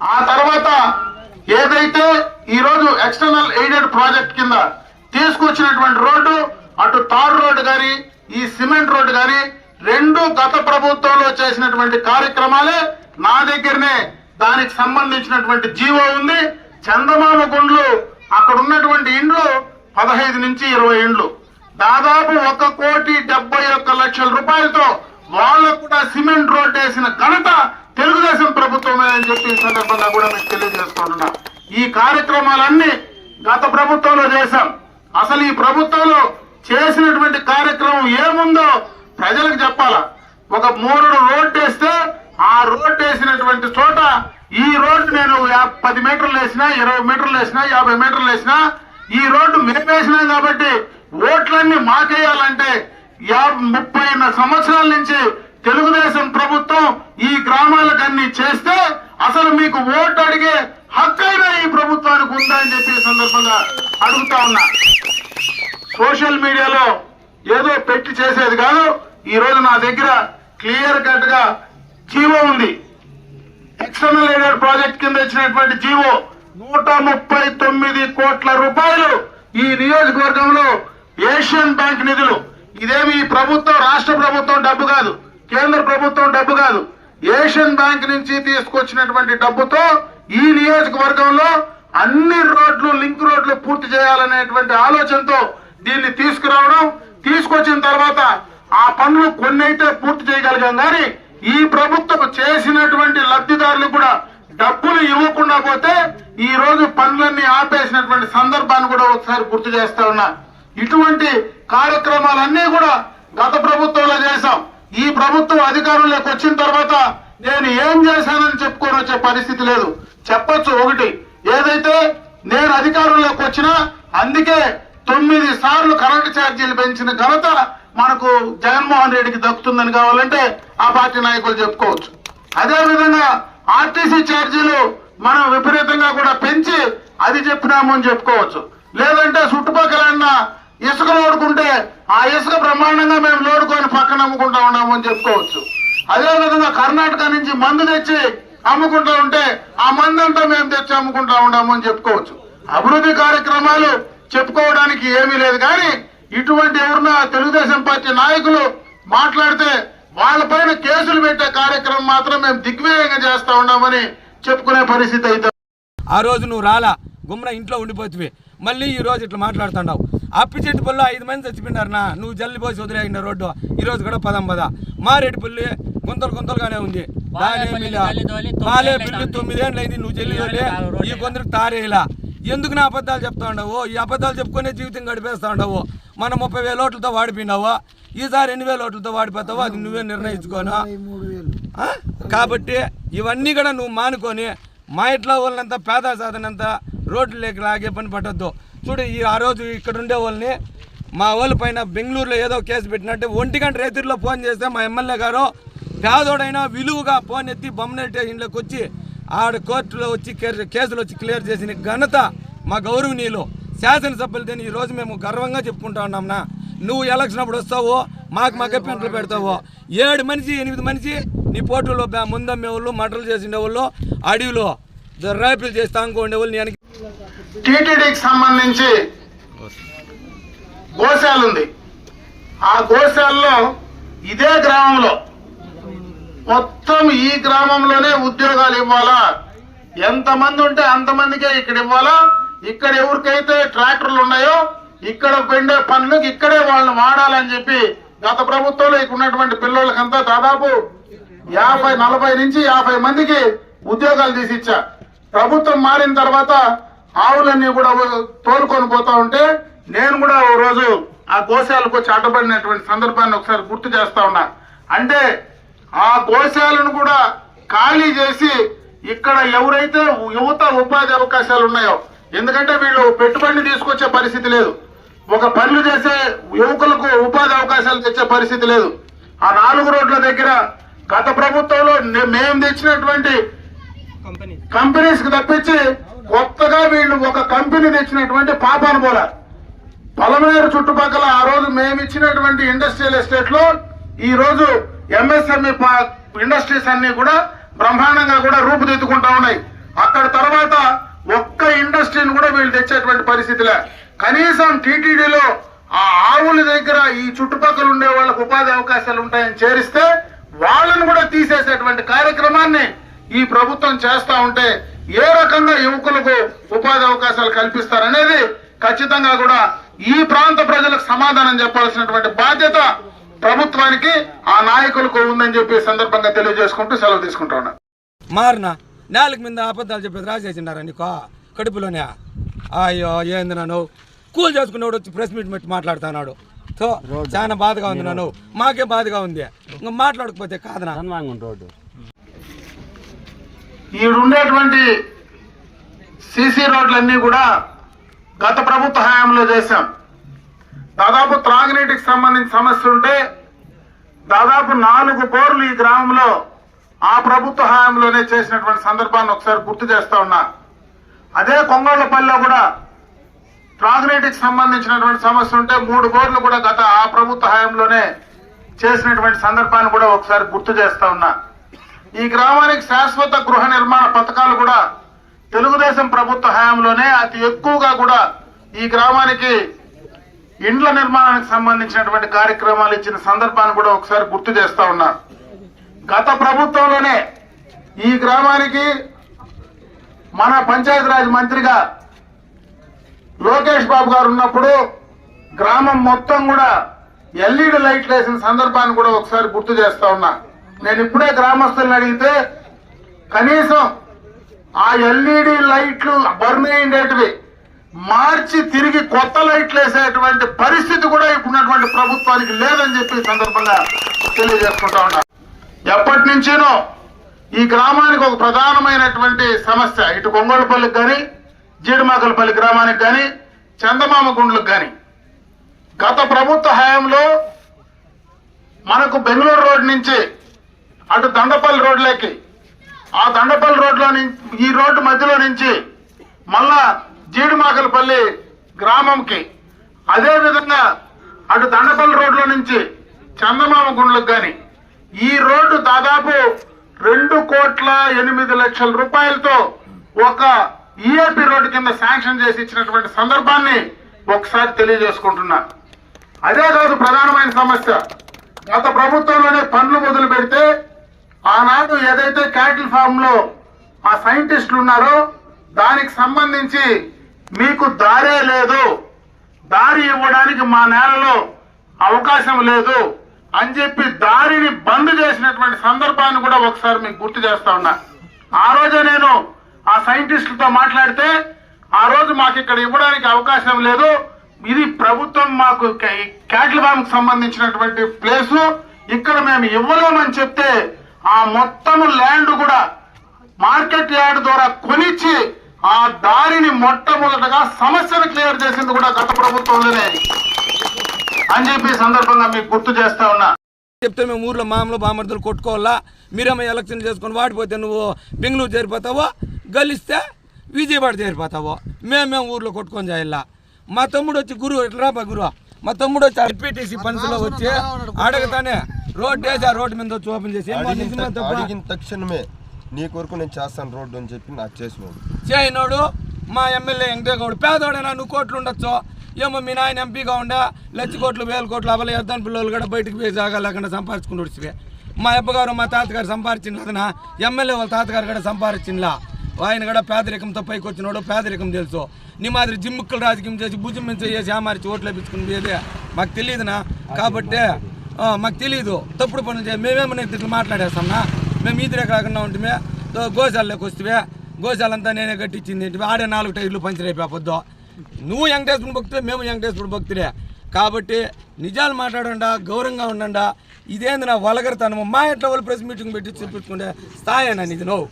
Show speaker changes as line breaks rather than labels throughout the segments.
ఆ తర్వాత ఏదైతే ఈరోజు ఎక్స్టర్నల్ ఎయిడెడ్ ప్రాజెక్ట్ కింద తీసుకొచ్చినటువంటి రోడ్డు అటు తార్ రోడ్డు కానీ ఈ సిమెంట్ రోడ్డు కానీ రెండు గత ప్రభుత్వంలో చేసినటువంటి కార్యక్రమాలే నా దగ్గరనే దానికి సంబంధించినటువంటి జీవో ఉంది. చందమామ గుండ్లు అక్కడ ఉన్నటువంటి ఇండ్లు పదహైదు నుంచి ఇరవై ఇండ్లు. దాదాపు ఒక కోటి డెబ్బై ఒక్క లక్షల రూపాయలతో వాళ్ళకు కూడా సిమెంట్ రోడ్ వేసిన ఘనత తెలుగుదేశం ప్రభుత్వమే అని చెప్పి సందర్భంగా కూడా మీకు తెలియజేసుకుంటున్నా ఈ కార్యక్రమాలన్నీ గత ప్రభుత్వంలో చేశాం. అసలు ఈ ప్రభుత్వంలో చేసినటువంటి కార్యక్రమం ఏముందో ప్రజలకు చెప్పాలా. ఒక మూడు రోడ్డు వేస్తే ఆ రోడ్డు వేసినటువంటి చోట ఈ రోడ్డు నేను యా- పది మీటర్లు వేసినా ఇరవై మీటర్లు వేసినా యాభై మీటర్లు వేసినా ఈ రోడ్డు మేము వేసినాం కాబట్టి ఓట్లన్నీ మాకేయాలంటే ముప్పై సంవత్సరాల నుంచి తెలుగుదేశం ప్రభుత్వం ఈ గ్రామాలకన్నీ చేస్తే అసలు మీకు ఓటు అడిగే హక్కైనా ఈ ప్రభుత్వానికి ఉందా అని చెప్పి సందర్భంగా అడుగుతా ఉన్నా. సోషల్ మీడియాలో ఏదో పెట్టి చేసేది కాదు. ఈ రోజు నా దగ్గర క్లియర్ కట్గా జీవో ఉంది. ఎక్స్టర్నల్ ఎయిడెడ్ ప్రాజెక్ట్ కింద ఇచ్చినటువంటి జీవో నూట ముప్పై తొమ్మిది కోట్ల రూపాయలు ఈ నియోజకవర్గంలో ఏషియన్ బ్యాంక్ నిధులు. ఇదేమి ఈ ప్రభుత్వం రాష్ట్ర ప్రభుత్వం డబ్బు కాదు. కేంద్ర ప్రభుత్వం డబ్బు కాదు. ఏషియన్ బ్యాంక్ నుంచి తీసుకొచ్చినటువంటి డబ్బుతో ఈ నియోజకవర్గంలో అన్ని రోడ్లు లింక్ రోడ్లు పూర్తి చేయాలనేటువంటి ఆలోచనతో దీన్ని తీసుకురావడం తీసుకొచ్చిన తర్వాత ఆ పనులు కొన్ని అయితే పూర్తి చేయగలిగాం కానీ ఈ ప్రభుత్వం చేసినటువంటి లబ్ధిదారులు కూడా డబ్బులు ఇవ్వకుండా పోతే ఈ రోజు పనులన్నీ ఆపేసినటువంటి సందర్భాన్ని కూడా ఒకసారి గుర్తు చేస్తా ఉన్నా. ఇటువంటి కార్యక్రమాలన్నీ కూడా గత ప్రభుత్వంలో చేశాం. ఈ ప్రభుత్వం అధికారంలోకి వచ్చిన తర్వాత నేను ఏం చేశానని చెప్పుకొని వచ్చే పరిస్థితి లేదు. చెప్పొచ్చు ఒకటి ఏదైతే నేను అధికారంలోకి వచ్చినా అందుకే తొమ్మిది సార్లు కరెంటు ఛార్జీలు పెంచిన ఘనత మనకు జగన్మోహన్ రెడ్డికి దక్కుతుందని కావాలంటే ఆ పార్టీ నాయకులు చెప్పుకోవచ్చు. అదే విధంగా ఆర్టీసీ ఛార్జీలు మనం విపరీతంగా కూడా పెంచి అది చెప్పినాము అని చెప్పుకోవచ్చు. లేదంటే చుట్టుపక్కల ఇసుక లోడుకుంటే ఆ ఇసుక బ్రహ్మాండంగా మేము లోడుకొని పక్కన అమ్ముకుంటా ఉన్నాము అని చెప్పుకోవచ్చు. అదేవిధంగా కర్ణాటక నుంచి మందు తెచ్చి అమ్ముకుంటా ఉంటే ఆ మందు అంతా మేము తెచ్చి అమ్ముకుంటా ఉన్నాము అని చెప్పుకోవచ్చు. అభివృద్ధి కార్యక్రమాలు చెప్పుకోవడానికి ఏమీ లేదు కానీ ఇటువంటి ఎవరన్నా తెలుగుదేశం పార్టీ నాయకులు మాట్లాడితే వాళ్ళపైన కేసులు పెట్టే కార్యక్రమం మాత్రం మేము దిగ్విజయంగా చేస్తా ఉన్నామని చెప్పుకునే పరిస్థితి అయితే.
ఆ రోజు నువ్వు రాలా? గుమ్మన ఇంట్లో ఉండిపోతువి. మళ్ళీ ఈ రోజు ఇట్లా మాట్లాడుతున్నావు అప్పిచెట్టుపల్లిలో ఐదు మంది చచ్చిపోయినారనా? నువ్వు జల్లి పోసి వదిలేసిన రోడ్డు. ఈ రోజు కూడా పదం పద. మారేడుపల్లి గుంతలు గుంతలుగానే ఉంది. దానేమి లే. బాలేపల్లి తొమ్మిదేళ్ళు అయింది నువ్వు జల్లి తోలి. ఈ కొందరికి తారేలా ఎందుకు నా అబద్ధాలు చెప్తా ఉండవు? ఈ అబద్ధాలు చెప్పుకునే జీవితం గడిపేస్తా ఉండవు. మనం ముప్పై వేల ఓట్లతో వాడిపోయినావు? ఈసారి ఎన్ని వేల ఓట్లతో వాడిపోతావో? అది నువ్వే నిర్ణయించుకోను? కాబట్టి ఇవన్నీ కూడా నువ్వు మానుకొని మా ఇంట్లో వాళ్ళంతా పేద సాధనంతా రోడ్లు లేక లాగే పని పట్టద్దు. చూడు ఈ ఆ రోజు ఇక్కడ ఉండే వాళ్ళని మా వాళ్ళ పైన బెంగళూరులో ఏదో కేసు పెట్టినట్టు ఒంటి గంట రైతుల్లో ఫోన్ చేస్తే మా ఎమ్మెల్యే గారు పేదోడైనా విలువగా ఫోన్ ఎత్తి బొమ్మన స్టేషన్లోకి వచ్చి ఆడ కోర్టులో వచ్చి కేసులు వచ్చి క్లియర్ చేసిన ఘనత మా గౌరవనీయులు శాసనసభ్యులతో ఈ రోజు మేము గర్వంగా చెప్పుకుంటా ఉన్నాంనా నువ్వు ఎలక్షన్ అప్పుడు వస్తావు మాకు మగ్గ పెంటలు పెడతావు. ఏడు మనిషి ఎనిమిది మనిషి నీ పోటీలో ముందమ్మే వాళ్ళు మటలు చేసిండే వాళ్ళు అడవిలో రేపులు చేసి తాంగుండే వాళ్ళు నేను
టీటీడీకి సంబంధించి గోశాల ఉంది ఆ గోశాలలో ఇదే గ్రామంలో మొత్తం ఈ గ్రామంలోనే ఉద్యోగాలు ఇవ్వాలా? ఎంతమంది ఉంటే అంతమందికే ఇక్కడ ఇవ్వాలా? ఇక్కడ ఎవరికైతే ట్రాక్టర్లు ఉన్నాయో ఇక్కడ పెండే పనులకు ఇక్కడే వాళ్ళని వాడాలని చెప్పి గత ప్రభుత్వంలో ఇక్కడ ఉన్నటువంటి పిల్లలకంతా దాదాపు యాభై నలభై నుంచి యాభై మందికి ఉద్యోగాలు తీసిచ్చా ప్రభుత్వం మారిన తర్వాత ఆవులన్నీ కూడా తోలుకొని పోతా ఉంటే నేను కూడా ఓ రోజు ఆ గోశాలకు వచ్చి అడ్డపడినటువంటి సందర్భాన్ని ఒకసారి గుర్తు చేస్తా ఉన్నా. అంటే ఆ గోశాలను కూడా ఖాళీ చేసి ఇక్కడ ఎవరైతే యువత ఉపాధి అవకాశాలు ఉన్నాయో ఎందుకంటే వీళ్ళు పెట్టుబడిని తీసుకొచ్చే పరిస్థితి లేదు. ఒక పనులు చేసే యువకులకు ఉపాధి అవకాశాలు తెచ్చే పరిస్థితి లేదు. ఆ నాలుగు రోడ్ల దగ్గర గత ప్రభుత్వంలో మేము తెచ్చినటువంటి కంపెనీస్కి తప్పించి కొత్తగా వీళ్ళు ఒక కంపెనీ తెచ్చినటువంటి పాపాను పోలారు. పలమనేరు చుట్టుపక్కల ఆ రోజు మేము ఇచ్చినటువంటి ఇండస్ట్రియల్ ఎస్టేట్లో ఈ రోజు ఎంఎస్ఎంఈ ఇండస్ట్రీస్ అన్ని కూడా బ్రహ్మాండంగా కూడా రూపుదిద్దుకుంటా ఉన్నాయి. అక్కడ తర్వాత ఒక్క ఇండస్ట్రీని కూడా వీళ్ళు తెచ్చేటువంటి పరిస్థితిలే కనీసం టీటీడీలో ఆ ఆవుల దగ్గర ఈ చుట్టుపక్కల ఉండే వాళ్ళకు ఉపాధి అవకాశాలు ఉంటాయని చేరిస్తే వాళ్ళను కూడా తీసేసేటువంటి కార్యక్రమాన్ని ఈ ప్రభుత్వం చేస్తా ఉంటే ఏ రకంగా యువకులకు ఉపాధి అవకాశాలు కల్పిస్తారనేది ఖచ్చితంగా కూడా ఈ ప్రాంత ప్రజలకు సమాధానం చెప్పాల్సినటువంటి బాధ్యత ప్రభుత్వానికి ఆ నాయకులకు ఉందని చెప్పి సందర్భంగా తెలియజేసుకుంటూ సెలవు తీసుకుంటా ఉన్నా
మారిన నేలకు మీద అబద్ధాలు చెప్పేది రాసేసిండారా నీకో? కడుపులోనే. అయ్యో ఏంది నన్ను కూల్ చేసుకునేవాడు వచ్చి ప్రెస్ మీట్ పెట్టి మాట్లాడుతున్నాడు. సో చాలా బాధగా ఉంది నన్ను మాకే బాధగా ఉంది? ఇంకా మాట్లాడకపోతే కాదనా?
రోడ్డు
ఈడుండేటువంటి సీసీ రోడ్లన్నీ కూడా గత ప్రభుత్వ హయాంలో చేశాం. దాదాపు త్రాగునీటికి సంబంధించిన సమస్య ఉంటే దాదాపు నాలుగు బోర్లు ఈ గ్రామంలో ఆ ప్రభుత్వ హయాంలోనే చేసినటువంటి సందర్భాన్ని ఒకసారి గుర్తు చేస్తా ఉన్నా. అదే కొంగోళ్ళపల్లిలో కూడా త్రాగునీటికి సంబంధించినటువంటి సమస్య ఉంటే మూడు బోర్లు కూడా గత ఆ ప్రభుత్వ హయాంలోనే చేసినటువంటి సందర్భాన్ని కూడా ఒకసారి గుర్తు చేస్తా ఉన్నా. ఈ గ్రామానికి శాశ్వత గృహ నిర్మాణ పథకాలు కూడా తెలుగుదేశం ప్రభుత్వ హయాంలోనే అతి ఎక్కువగా కూడా ఈ గ్రామానికి ఇండ్ల నిర్మాణానికి సంబంధించినటువంటి కార్యక్రమాలు ఇచ్చిన సందర్భాన్ని కూడా ఒకసారి గుర్తు చేస్తా ఉన్నారు గత ప్రభుత్వంలోనే ఈ గ్రామానికి మన పంచాయతీరాజ్ మంత్రిగా లోకేష్ బాబు గారు ఉన్నప్పుడు గ్రామం మొత్తం కూడా ఎల్ఈడి లైట్లు వేసిన సందర్భాన్ని కూడా ఒకసారి గుర్తు చేస్తా ఉన్నా. నేను ఇప్పుడే గ్రామస్తులను అడిగితే కనీసం ఆ ఎల్ఈడి లైట్లు బర్న్ అయ్యేటివి మార్చి తిరిగి కొత్త లైట్లు వేసేటువంటి పరిస్థితి కూడా ఇప్పుడున్నటువంటి ప్రభుత్వానికి లేదని చెప్పి సందర్భంగా తెలియజేసుకుంటా ఉన్నా. ఎప్పటి నుంచేనో ఈ గ్రామానికి ఒక ప్రధానమైనటువంటి సమస్య. ఇటు కొంగోళ్ళపల్లికి కానీ జీడిమాకలపల్లి గ్రామానికి కానీ చందమామ గుండ్లకు కానీ గత ప్రభుత్వ హయాంలో మనకు బెంగళూరు రోడ్ నుంచి అటు దండపల్లి రోడ్లోకి. ఆ దండపల్లి రోడ్లో నుంచి ఈ రోడ్డు మధ్యలో నుంచి మళ్ళా జీడిమాకలపల్లి గ్రామంకి. అదే విధంగా అటు దండపల్లి రోడ్లో నుంచి చందమామ గుండ్లకు కానీ ఈ రోడ్డు దాదాపు రెండు కోట్ల ఎనిమిది లక్షల రూపాయలతో ఒక ఈఏపీ రోడ్డు కింద శాంక్షన్ చేసి ఇచ్చినటువంటి సందర్భాన్ని ఒకసారి తెలియజేసుకుంటున్నా. అదే కాదు ప్రధానమైన సమస్య. గత ప్రభుత్వంలోనే పనులు మొదలు పెడితే ఆనాడు ఏదైతే క్యాటిల్ ఫామ్లో ఆ సైంటిస్టులు ఉన్నారో దానికి సంబంధించి మీకు దారే లేదు. దారి ఇవ్వడానికి మా నేలలో అవకాశం లేదు అని చెప్పి దారిని బంద్ చేసినటువంటి సందర్భాన్ని కూడా ఒకసారి మీకు గుర్తు చేస్తా ఉన్నా. ఆ రోజే నేను ఆ సైంటిస్టులతో మాట్లాడితే ఆ రోజు మాకు ఇక్కడ ఇవ్వడానికి అవకాశం లేదు. ఇది ప్రభుత్వం మాకు క్యాటిల్ ఫామ్కి సంబంధించినటువంటి ప్లేసు. ఇక్కడ మేము ఇవ్వలేమని చెప్తే ఆ మొత్తము ల్యాండ్ కూడా మార్కెట్ యార్డ్ ద్వారా కొనిచ్చి ఆ దారిని మొట్టమొదటగా సమస్యను క్లియర్ చేసింది కూడా గత ప్రభుత్వంలోనే. అని చెప్పి సందర్భంగా మీకు గుర్తు చేస్తా ఉన్నా.
చెప్తే మేము ఊర్లో మామూలు బామర్దులు కొట్టుకోవాలా? మీరేమో ఎలక్షన్ చేసుకొని వాడిపోతే నువ్వు బెంగళూరు చేరిపోతావో గలిస్తే విజయవాడ చేరిపోతావో మేము మేము ఊర్లో కొట్టుకొని చేయాలా మా తమ్ముడు వచ్చి గురువు ఎట్లా గురువు? మా తమ్ముడు వచ్చి ఆర్పీటీసీ పన్సులో వచ్చి అడగతానే రోడ్ వేసి ఆ రోడ్డు మీద వచ్చి ఓపెన్ చేసి
అడిగిన తక్షణమే నీ కొరకు నేను చేస్తాను రోడ్డు అని చెప్పి నాకు చేసినోడు
చేయనోడు మా ఎమ్మెల్యే వెంకటేగౌడు పేదోడైనా నువ్వు కోట్లు ఉండొచ్చు? ఏమో మీ నాయన ఎంపీగా ఉండే? లక్ష కోట్లు వేల కోట్లు అవల ఎద్దాని పిల్లలు కూడా బయటకు పోయి జాగా లేకుండా సంపాదించుకుని వచ్చివే మా అబ్బగారు మా తాతగారు సంపాదించిన ఎమ్మెల్యే వాళ్ళ తాతగారు కూడా సంపాదించినలా ఆయన కూడా పేదరికంతో పైకి వచ్చినాడు పేదరికం తెలుసు. నీ మాదిరి జిమ్ముక్కలు రాజకీయం చేసి భుజం మీద చేసి ఆమారిచి ఓట్లు వేపించుకుని మాకు తెలియదునా? కాబట్టి మాకు తెలియదు తప్పుడు పనులు చేయ మేమేమన్నా ఇట్లా మాట్లాడేస్తామన్నా? మేము ఈదిరేక రాకుండా ఉంటే గోశాలలోకి వస్తే గోశాలంతా నేనే కట్టించింది ఏంటి ఆడే నాలుగు టైర్లు పంచర్ అయిపోద్దు పొద్దు నువ్వు వెంకటేశ్వరుడు భక్తుడే మేము వెంకటేశ్వరుడు భక్తుడే కాబట్టి నిజాలు మాట్లాడండా గౌరవంగా ఉండండా? ఇదేంది నా వలగరతనము? మా ఇంట్లో వాళ్ళు ప్రెస్ మీటింగ్ పెట్టి చూపించుకుంటే స్థాయేనా నీది? నువ్వు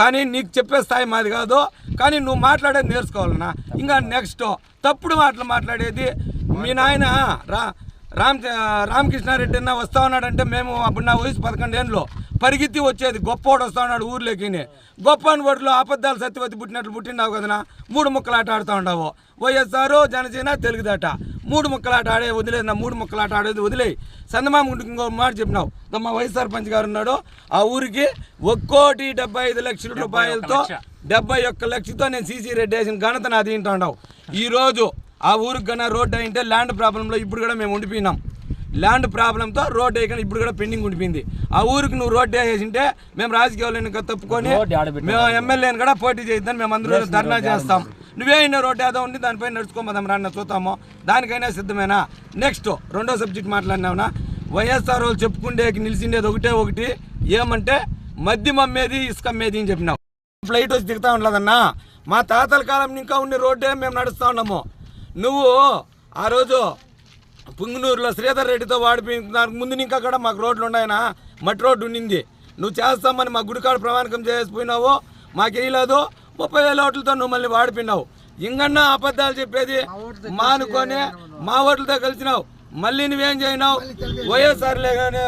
కానీ నీకు చెప్పే స్థాయి మాది కాదు. కానీ నువ్వు మాట్లాడేది నేర్చుకోవాలన్నా. ఇంకా నెక్స్ట్ తప్పుడు మాటలు మాట్లాడేది మీ నాయన రా. రామ్ రామకృష్ణారెడ్డి అన్న వస్తా ఉన్నాడంటే మేము అప్పుడు నా వయసు పదకొండు ఏళ్ళు. పరిగెత్తి వచ్చేది. గొప్పోడు వస్తాడు ఊర్లోకి గొప్ప అని ఒడ్లు అబద్ధాలు సత్యవతి పుట్టినట్లు పుట్టినావు కదనా? మూడు ముక్కలు ఆట ఆడుతూ ఉండవు. వైఎస్ఆర్ జనసేన తెలుగుదట. మూడు ముక్కలు ఆట ఆడే వదిలేదు నా మూడు ముక్కలు ఆట ఆడేది వదిలేయి. చందమామ గుంటుకు ఇంకో మాట చెప్పినావు. మా వైఎస్ఆర్ పంచ్ గారు ఉన్నాడు. ఆ ఊరికి ఒక్కోటి డెబ్బై ఐదు లక్షల రూపాయలతో డెబ్బై ఒక్క లక్షతో నేను సీసీ రెడ్డి వేసిన ఘనత నాది తింటాడు ఈ రోజు ఆ ఊరికి కన్నా రోడ్డు అయింటే ల్యాండ్ ప్రాబ్లంలో ఇప్పుడు కూడా మేము ఉండిపోయినాం. ల్యాండ్ ప్రాబ్లంతో రోడ్డు వేయకుండా ఇప్పుడు కూడా పెండింగ్ ఉండిపోయింది. ఆ ఊరికి నువ్వు రోడ్డు వేసింటే మేము రాజకీయాలను తప్పుకొని మేము ఎమ్మెల్యేని కూడా పోటీ చేద్దాం మేము అందరూ ధర్నా చేస్తాం. నువ్వే అయినా రోడ్డు ఏదో ఉంది దానిపై నడుచుకోమదాం రాన్న చూద్దాము దానికైనా సిద్ధమేనా? నెక్స్ట్ రెండో సబ్జెక్ట్ మాట్లాడినావునా? వైఎస్ఆర్ వాళ్ళు చెప్పుకుండేకి నిలిచిండేది ఒకటే ఒకటి ఏమంటే మద్యం అమ్మేది ఇసుక అమ్మేది అని చెప్పినావు. ఫ్లైట్ వచ్చి దిగుతా ఉండలేదన్నా. మా తాతల కాలం ఇంకా ఉండే రోడ్డే మేము నడుస్తూ ఉన్నాము. నువ్వు ఆ రోజు పుంగనూరులో శ్రీధర్ రెడ్డితో వాడిపోయిన ముందు ఇంకా కూడా మాకు రోడ్లు ఉన్నాయనా? మట్టి రోడ్డు ఉండింది. నువ్వు చేస్తామని మా గుడికాడ ప్రమాణకం చేసిపోయినావు? మాకు వేయలేదు ముప్పై వేల ఓట్లతో నువ్వు మళ్ళీ వాడిపోయినావు. ఇంకన్నా అబద్ధాలు చెప్పేది మానుకొని మా ఓట్లతో కలిసినావు. మళ్ళీ నువ్వేం చేయనావు? వైఎస్ఆర్లే కానీ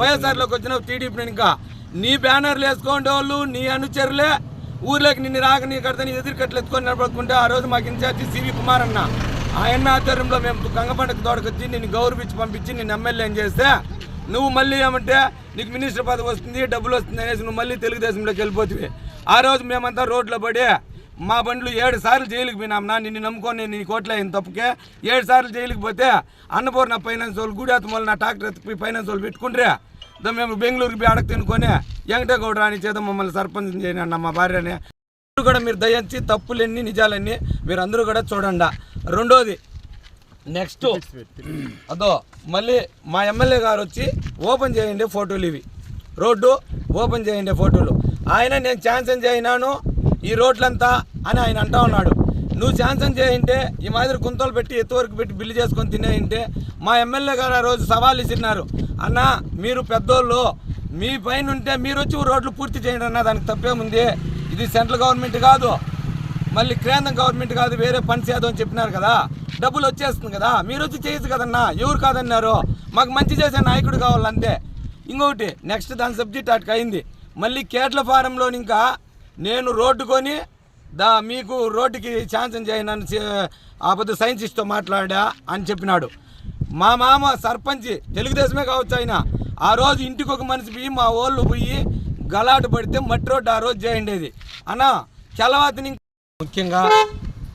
వైఎస్ఆర్లోకి వచ్చినావు టీడీపీ ఇంకా. నీ బ్యానర్లు వేసుకోండి వాళ్ళు నీ అనుచరులే. ఊర్లోకి నిన్ను రాక నీ కడతా నీ ఎదురుకట్లు ఎత్తుకొని నిలబడుకుంటే ఆ రోజు మాకు ఇన్ఛార్జి సివి కుమార్ అన్న. ఆయన ఆధ్వర్యంలో మేము గంగపండకు తోడకొచ్చి నిన్ను గౌరవించి పంపించి నిన్ను ఎమ్మెల్యే చేస్తే నువ్వు మళ్ళీ ఏమంటే నీకు మినిస్టర్ పదవి వస్తుంది డబ్బులు వస్తుంది అనేసి నువ్వు మళ్ళీ తెలుగుదేశంలోకి వెళ్ళిపోతుంది ఆ రోజు మేమంతా రోడ్లో పడి మా బండ్లు ఏడు సార్లు జైలుకి పోయినాం నా నిన్ను నమ్ముకొని నీ కోట్ల అయిన తప్పుకే ఏడు సార్లు జైలుకి పోతే అన్నపూర్ణ ఫైనాన్స్ వాళ్ళు గూడెత్త మళ్ళీ నా ట్రాక్టర్ ఎత్తుకుపోయి ఫైనాన్స్ వాళ్ళు పెట్టుకుంటే మేము బెంగళూరుకి పోయి అడగ తినుకొని వెంకటగౌడ రాని చేత మమ్మల్ని సర్పంచ్ చేయనండి మా భార్యని. కూడా మీరు దయించి తప్పులన్నీ నిజాలన్నీ మీరందరూ కూడా చూడండి. రెండోది నెక్స్ట్ అదో మళ్ళీ మా ఎమ్మెల్యే గారు వచ్చి ఓపెన్ చేయండి ఫోటోలు ఇవి. రోడ్డు ఓపెన్ చేయండి ఫోటోలు. ఆయన నేను ఛాన్సన్ చేయనాను ఈ రోడ్లంతా అని ఆయన అంటా ఉన్నాడు. నువ్వు ఛాన్సన్ చేయింటే ఈ మాదిరి కుంతలు పెట్టి ఎత్తువరకు పెట్టి బిల్లు చేసుకొని తినేయింటే మా ఎమ్మెల్యే గారు ఆ రోజు సవాల్ ఇచ్చినారు అన్న మీరు పెద్దోళ్ళు మీ పైన ఉంటే మీరు వచ్చి రోడ్లు పూర్తి చేయండి అన్న దానికి తప్పేముంది? ఇది సెంట్రల్ గవర్నమెంట్ కాదు. మళ్ళీ కేంద్ర గవర్నమెంట్ కాదు వేరే పని చేద్దాం అని చెప్పినారు కదా. డబ్బులు వచ్చేస్తుంది కదా. మీరు వచ్చి చేయొచ్చు కదన్నా. ఎవరు కాదన్నారు? మాకు మంచి చేసే నాయకుడు కావాలంతే ఇంకొకటి నెక్స్ట్ దాని సబ్జెక్ట్ అటుకు అయింది మళ్ళీ కేట్ల ఫారంలో ఇంకా నేను రోడ్డు కొని దా మీకు రోడ్డుకి ఛాన్సన్ చేయనని ఆ పొద్దు సైంటిస్ట్తో మాట్లాడా అని చెప్పినాడు. మా మామ సర్పంచ్ తెలుగుదేశమే కావచ్చు ఆయన. ఆ రోజు ఇంటికి ఒక మనిషి పోయి మా ఓళ్ళు పోయి గలాటు పడితే మట్టి రోడ్డు ఆ రోజు చేయండేది. అన్న చలవాతిని ముఖ్యంగా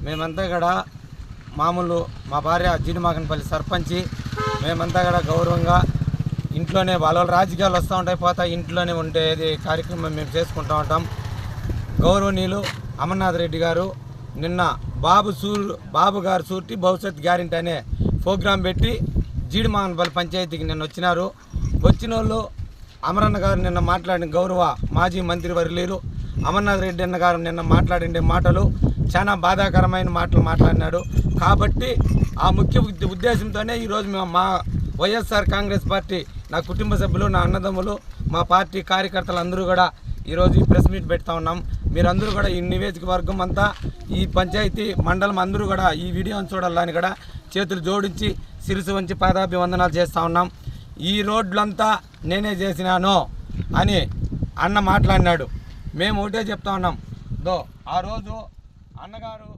మేమంతా కూడా మామూలు మా భార్య జీడిమాకనపల్లి సర్పంచి మేమంతా కూడా గౌరవంగా ఇంట్లోనే వాళ్ళ వాళ్ళ రాజకీయాలు వస్తూ ఉంటాయి పోతాయి ఇంట్లోనే ఉండేది కార్యక్రమం మేము చేసుకుంటూ ఉంటాం. గౌరవనీయులు అమర్నాథ్ రెడ్డి గారు నిన్న బాబు సూర్ బాబు గారు సూర్టి భవిష్యత్ గ్యారెంటీ అనే ప్రోగ్రాం పెట్టి జీడిమాగనపల్లి పంచాయతీకి నిన్న వచ్చినారు. వచ్చిన వాళ్ళు అమరన్న గారు నిన్న మాట్లాడిన గౌరవ మాజీ మంత్రి వర్యులు అమర్నాథ్ రెడ్డి అన్న గారు నిన్న మాట్లాడిండే మాటలు చాలా బాధాకరమైన మాటలు మాట్లాడినాడు. కాబట్టి ఆ ముఖ్య ఉద్దేశంతోనే ఈరోజు మేము మా వైఎస్ఆర్ కాంగ్రెస్ పార్టీ నా కుటుంబ సభ్యులు నా అన్నదమ్ములు మా పార్టీ కార్యకర్తలు అందరూ కూడా ఈరోజు ప్రెస్ మీట్ పెడతా ఉన్నాం. మీరందరూ కూడా ఈ నియోజకవర్గం అంతా ఈ పంచాయతీ మండలం అందరూ కూడా ఈ వీడియోని చూడాలని కూడా చేతులు జోడించి సిరిసు వంచి పాదాభివందనాలు చేస్తూ ఉన్నాం. ఈ రోడ్లంతా నేనే చేసినాను అని అన్న మాట్లాడినాడు. మేము ఒకటే చెప్తా ఉన్నాం. దో ఆ రోజు అన్నగారు